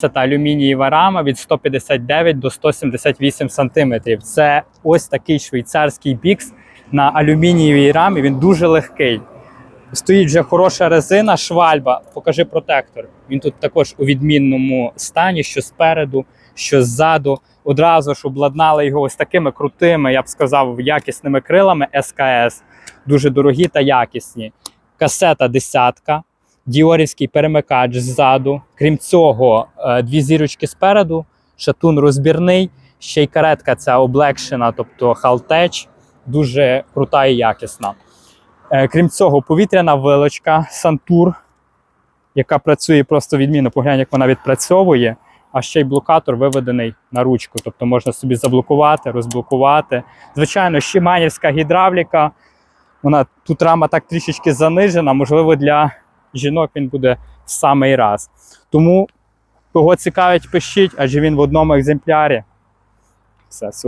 Це та алюмінієва рама від 159 до 178 см. Це ось такий швейцарський бікс на алюмінієвій рамі. Він дуже легкий. Стоїть вже хороша резина, швальба. Покажи протектор. Він тут також у відмінному стані, що спереду, що ззаду. Одразу ж обладнали його ось такими крутими, я б сказав, якісними крилами СКС. Дуже дорогі та якісні. Касета десятка, діорівський перемикач ззаду. Крім цього, е, дві зірочки спереду, шатун розбірний, ще й каретка ця облегшена, тобто халтеч, дуже крута і якісна. Е, Крім цього, повітряна вилочка Сантур, яка працює просто відмінно. Поглянь, як вона відпрацьовує. А ще й блокатор виведений на ручку. Тобто можна собі заблокувати, розблокувати. Звичайно, щеманівська гідравліка. Вона тут рама так трішечки занижена. Можливо, для жінок він буде в самий раз. Тому кого цікавить, пишіть, адже він в одному екземплярі. Все супер.